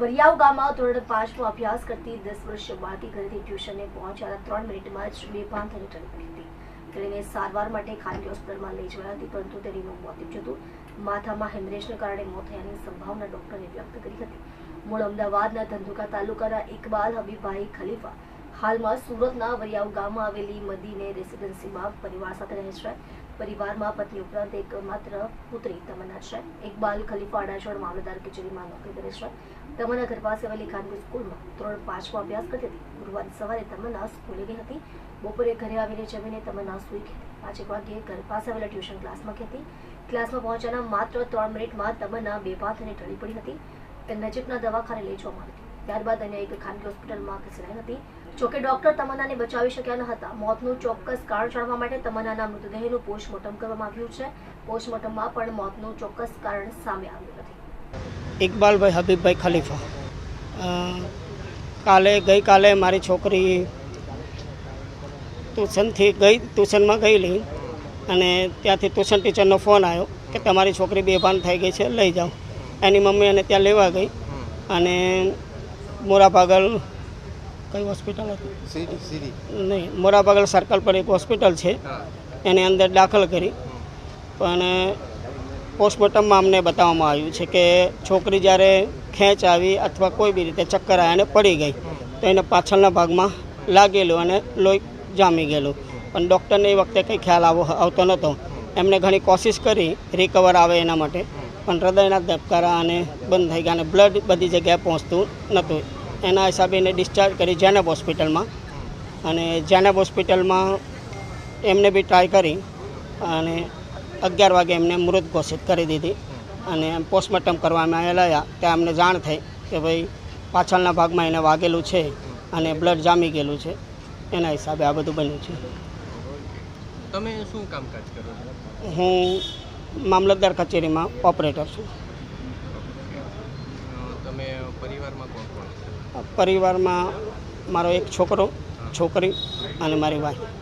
વરિયાવ ગામમાં ધોરણ પાંચનો અભ્યાસ કરતી દસ વર્ષ બાળકી ઘરેથી ટ્યુશને પહોંચ્યા ત્રણ મિનિટમાં જ બેભાન થઈને ટળી હતી. તેણીને સારવાર માટે ખાનગી હોસ્પિટલમાં લઈ જવાઈ હતી, પરંતુ તેણીનું મોત નીપજ્યું હતું. માથામાં હેમરેજને કારણે મોત થયાની સંભાવના ડોક્ટરે વ્યક્ત કરી હતી. મૂળ અમદાવાદના ધંધુકા તાલુકાના ઇકબાલ હબીભાઈ ખલીફા હાલમાં સુરતના વરિયાવ ગામમાં આવેલી મદીને રેસિડેન્સીમાં પરિવાર સાથે રહે છે. પરિવારમાં પત્ની ઉપરાંત એક માત્ર પુત્રી તમન્ના છે. ઇકબાલ ખલીફા અડાજણ મામલતદાર કચેરીમાં નોકરી કરે છે. તમન્ના ઘર પાસે આવેલી ખાનગી સ્કૂલમાં ધોરણ પાંચમાં અભ્યાસ કરતી હતી. ગુરુવારે સવારે તમન્ના સ્કૂલે ગઈ હતી. બપોરે ઘરે આવીને જમીને તમન્ના સૂઈ ગઈ હતી. પાંચેક વાગ્યે ઘર પાસે આવેલા ટ્યુશન ક્લાસમાં ગઈ હતી. ક્લાસમાં પહોંચ્યાના માત્ર ત્રણ મિનિટમાં તમન્ના પાથ અને ઢળી પડી હતી. તે નજીકના દવાખાને લઈ જવામાં આવી હતી. ત્યારબાદ અન્ય એક ખાનગી હોસ્પિટલમાં ખસેડાઈ હતી. જોકે ડોક્ટર તમન્નાને બચાવી શક્યા ન હતા. મોતનું ચોક્કસ કારણ જાણવા માટે તમન્નાના મૃતદેહનું પોસ્ટમોર્ટમ કરવામાં આવ્યું છે. પોસ્ટમોર્ટમમાં પણ મોતનું ચોક્કસ કારણ સામે આવ્યું નથી. ઇકબાલભાઈ હબીબભાઈ ખલીફા. કાલે, ગઈકાલે મારી છોકરી ટ્યુશનથી ગઈ, ટ્યુશનમાં ગયેલી અને ત્યાંથી ટ્યુશન ટીચરનો ફોન આવ્યો કે તમારી છોકરી બેભાન થઈ ગઈ છે, લઈ જાઓ. એની મમ્મી એને ત્યાં લેવા ગઈ અને મોરાભાગલ કઈ હોસ્પિટલ હતી? નહીં મોરાબાગલ સર્કલ પર એક હોસ્પિટલ છે. એની અંદર દાખલ કરી. પણ પોસ્ટમોર્ટમમાં અમને બતાવવામાં આવ્યું છે કે છોકરી જ્યારે ખેંચ આવી અથવા કોઈ બી રીતે ચક્કર આવ્યા અને પડી ગઈ તો એને પાછળના ભાગમાં લાગેલું અને લોહી જામી ગયેલું. પણ ડૉક્ટરને એ વખતે કંઈ ખ્યાલ આવો આવતો નહોતો. એમણે ઘણી કોશિશ કરી રિકવર આવે એના માટે. પણ હૃદયના ધબકારા અને બંધ થઈ ગયા અને બ્લડ બધી જગ્યાએ પહોંચતું નહોતું. એના હિસાબે એને ડિસ્ચાર્જ કરી જેનેબ હોસ્પિટલમાં. અને જેનેબ હોસ્પિટલમાં એમને બી ટ્રાય કરી અને અગિયાર વાગે એમને મૃત ઘોષિત કરી દીધી. અને પોસ્ટમોર્ટમ કરવામાં આવેલા ત્યાં અમને જાણ થઈ કે ભાઈ પાછળના ભાગમાં એને વાગેલું છે અને બ્લડ જામી ગયેલું છે. એના હિસાબે આ બધું બન્યું છે. તમે શું કામકાજ કરો હું મામલતદાર કચેરીમાં ઓપરેટર છું. પરિવારમાં પરિવારમાં મારો એક છોકરો છોકરી અને મારી વાઈફ